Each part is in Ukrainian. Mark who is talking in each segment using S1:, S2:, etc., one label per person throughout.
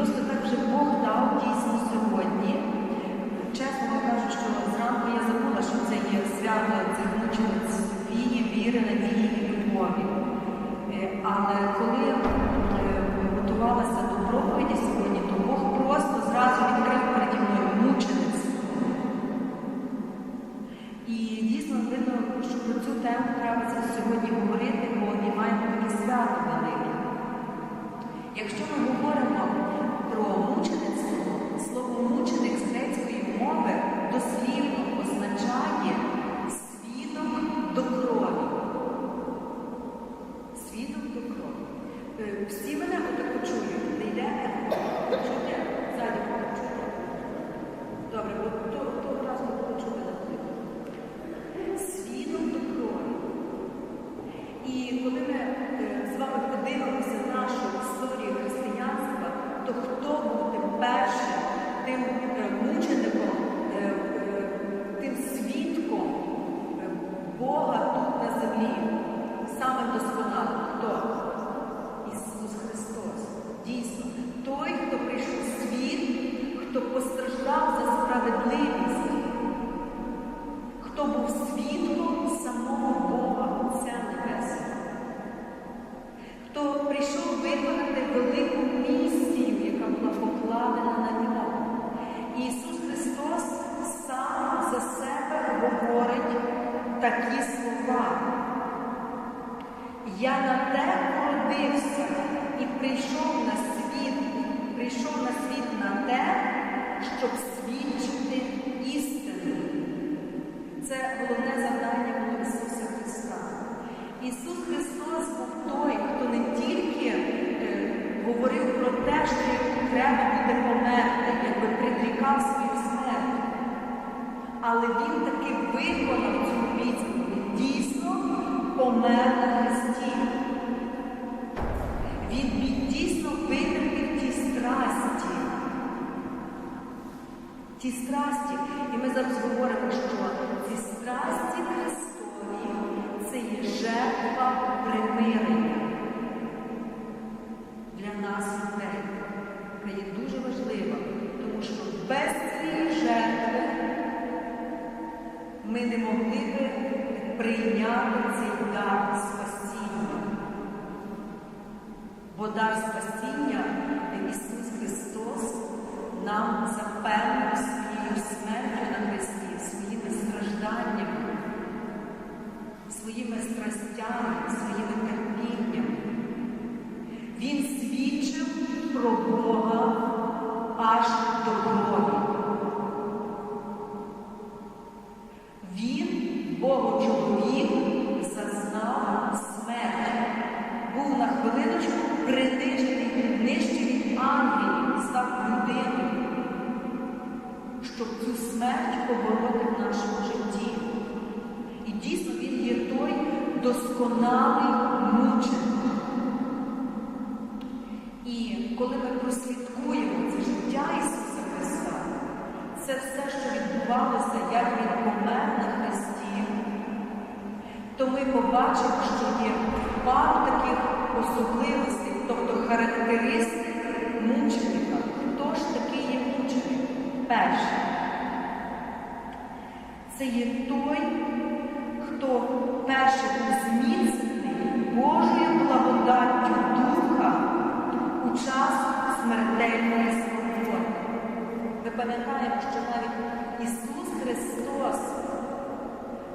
S1: просто так вже Бог дав дійсно сьогодні. Чесно кажу, що зранку я забула, що це є свято цих мучениць Софії, віри, надії і любові. Е, Але коли е, готувалася до проповіді сьогодні, то Бог просто зразу відкрив переді мною мучеництво. І дійсно видно, що про цю тему треба сьогодні говорити, постраждав за справедливість, придрікав свою смерть, але Він таки виконав цю обіцянку. Дійсно помер на Христі. Він дійсно витерпів ті страсті. Ті страсті, і ми зараз говоримо, що ці страсті ми не могли би прийняти цей дар спасіння. Бо дар спасіння Ісус Христос нам запевнив своєю смертю на Христі, своїми стражданнями, своїми страстями, своїми терпіннями. Він свідчив про Бога побороти в нашому житті. І дійсно він є той досконалий мученик. І коли ми прослідкуємо це життя Ісуса Христа, це все, що відбувалося, як Він помер на Христі, то ми побачимо, що є пару таких особливостей, тобто характеристик мученика. Хто ж такий є мученик? Перше. Це є той, хто перше був зміцнений Божою благодаттю Духа у час смертельної свободи. Ми пам'ятаємо, що навіть Ісус Христос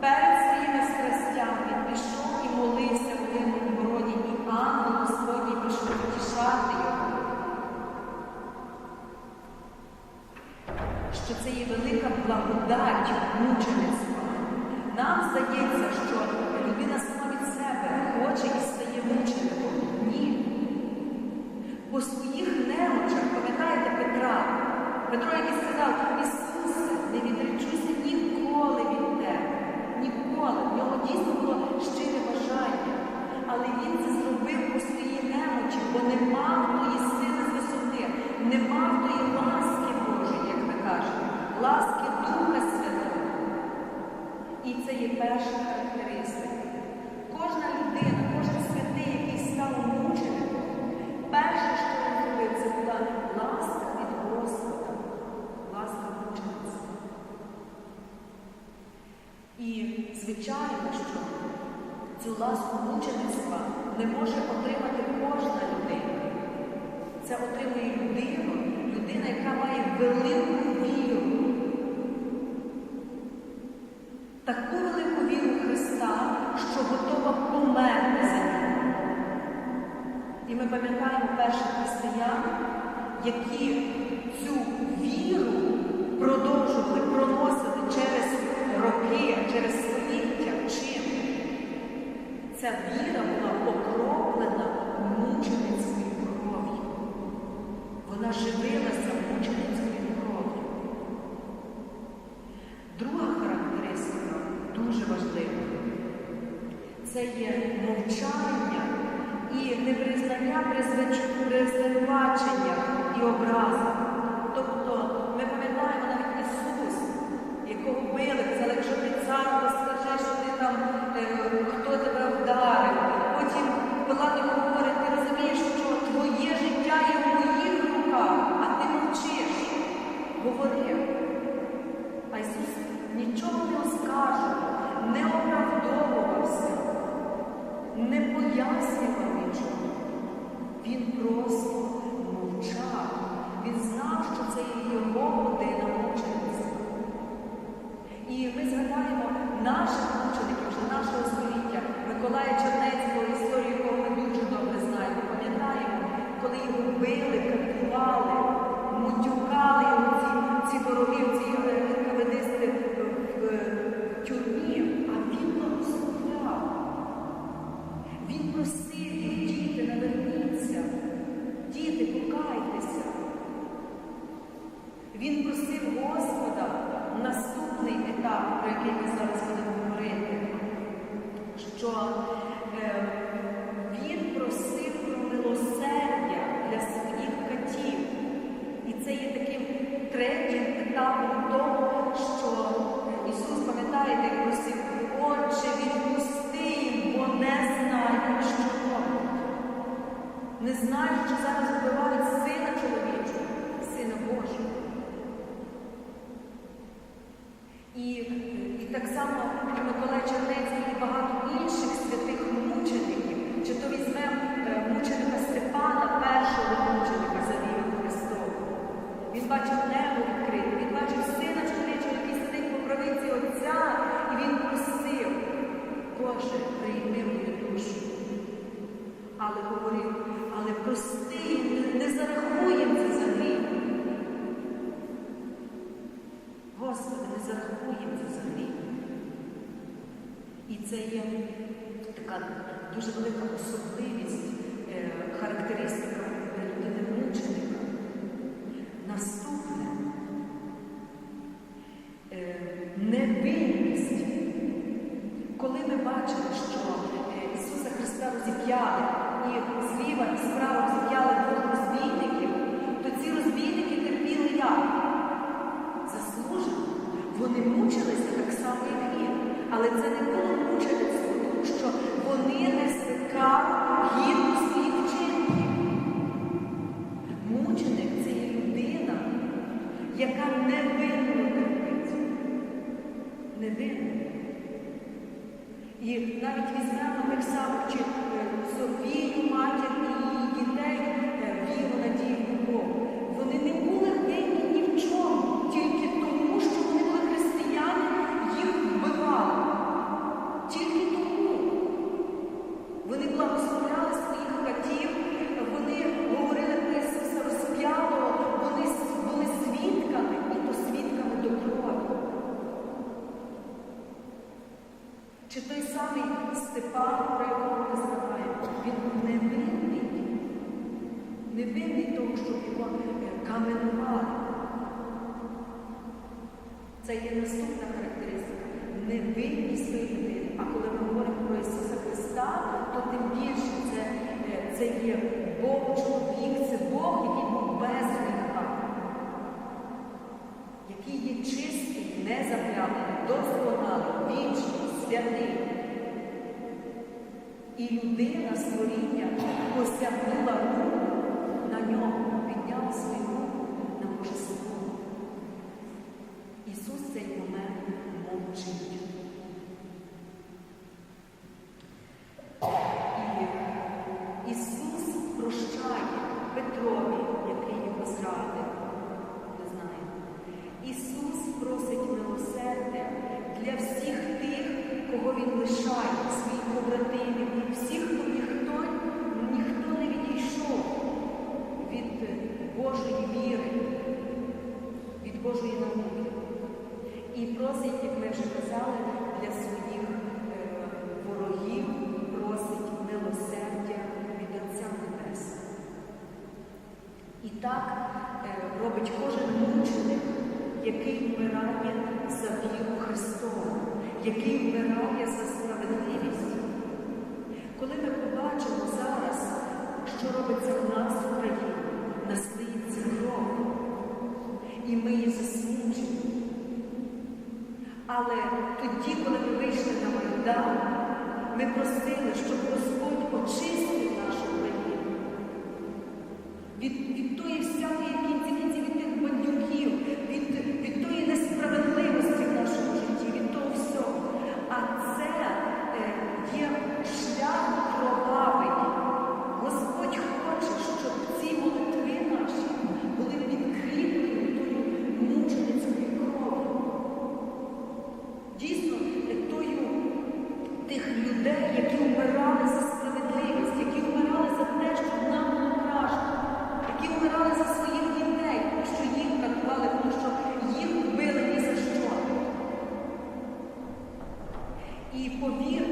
S1: перед своїми страстями Він пішов і молився в дивному городі, і ангел Господній пішов потішати його. Що це є велика благодать мучеництва. Нам здається, що людина сама від себе хоче і стає мучеником. Ні. По своїх немочах, пам'ятаєте Петра? Петро, який сказав, Ісусе, не відречуся ніколи від тебе. Ніколи. В нього дійсно було щире бажання. Але він це зробив по своїй немочі, бо не мав тої сили з висоти, не мав тої ласки Божої, як ми кажемо, ласки Духа Святого. І це є перша характеристика. Кожна людина, кожен святий, який став мучеником, перше, що він зробив, це була може отримати кожна людина. Це отримує людина, людина, яка має велику віру. Таку велику віру Христа, що готова померти за нього. І ми пам'ятаємо перших християн, які цю віру продовжували, проносили через роки, через століття. Чим? Ця віра була окроплена мученицькою. Вона живилася мученицькою кров'ю. Друга характеристика дуже важлива. Це є мовчання і непризнання при звич- при звинуваченнях і образах. Тобто ми пам'ятаємо навіть Ісус, якого били, казали, якщо ти цар, скажи, що ти там, е, хто тебе вдарив. Потім Пилат йому Боже, прийми мою душу. Але говорив, але прости, не, їм це за гріх. Господи, не зарахуємо це за гріх. І це є така дуже велика особливість, е, характеристика людини мученика. Бачимо, що е, Ісуса Христа розіп'яли і зліва і справа розіп'яли двох розбійників, то ці розбійники терпіли як? заслужено. Вони мучилися так само, як він. Але це не було І навіть візьмемо так само чи святий. І людина створіння посягнула руку на нього, підняла свою руку на божество. Ісус цей момент мовчить. Божої науки і просить, як ми вже казали, для своїх е, ворогів, просить милосердя від Отця Небесного. І так е, робить кожен мученик, який вмирає за віру Христову, який вмирає за справедливість. Коли ми побачимо зараз, що робиться в нас в Україні, Але тоді, коли ми вийшли на Майдан, ми просили, щоб Господь І повірте,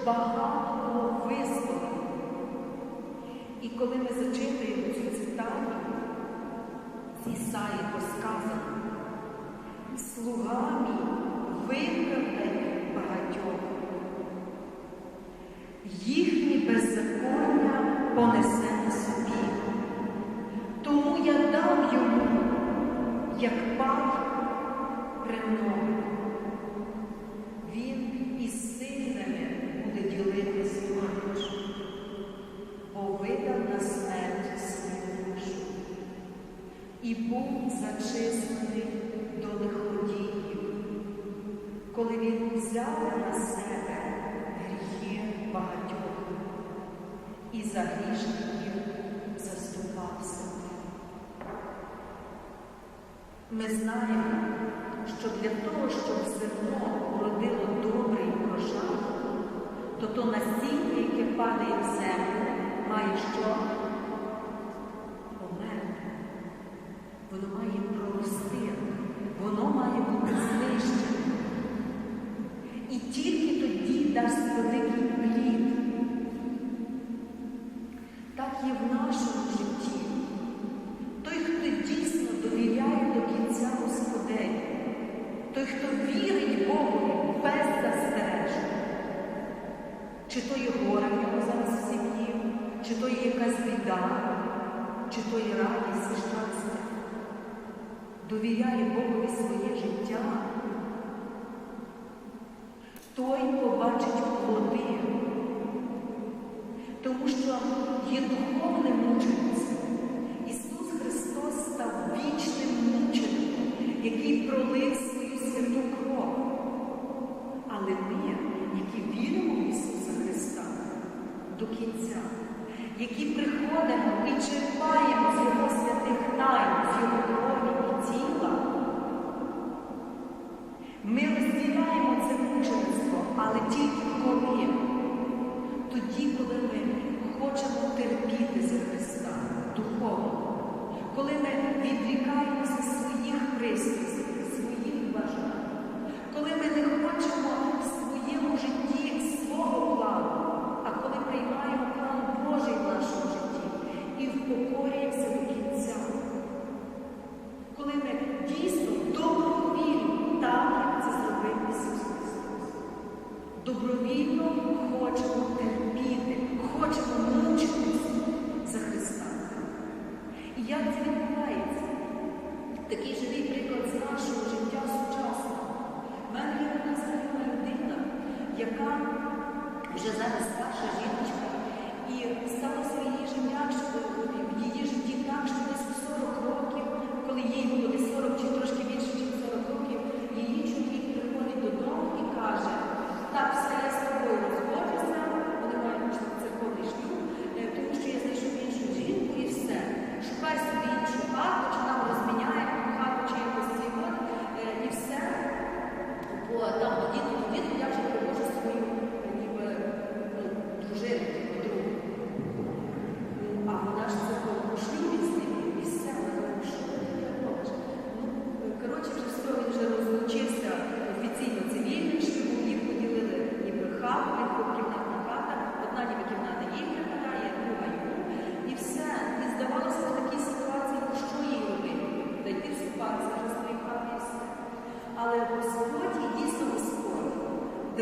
S1: щоб багато було визволено. І коли ми зачитуємо цю цитату, з Ісаї сказано, слуга мій виправдає багатьох, їхні беззаконня понесе взяв на себе гріхи багатьох і за грішників заступався. Ми знаємо, що для того, щоб зерно уродило добрий урожай, то то насіння, яке падає в землю, має що? Померти. Воно має прорости, воно має бути знищене. І тільки тоді дасть великий плід. Так є в нашому житті. Той, хто дійсно довіряє до кінця Господеві, той, хто вірить Богу беззастережно, чи то є горе в нього зараз в сім'ї, чи то є якась біда, чи то є радість і щастя, довіряє Богові своє життя, той побачить плоди, тому що є духовне мучеництво. Ісус Христос став вічним мучеником, який пролив свою святу кров. Але ми, які віримо в Ісуса Христа до кінця, які приходимо і черпаємо з Його святих тайн, з Його крові і тіла, ми розділяємо це мучеництво, але тільки відрікаємося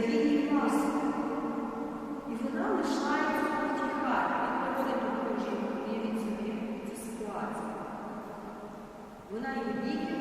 S1: дає їй Пасху. І вона лишається в тій хаті, не приходить до Божої, і від цієї ситуації. Вона її віки.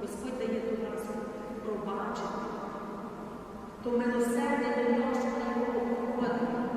S1: Господь дає до нас пробачення, то милосердя до нього, що його обходить.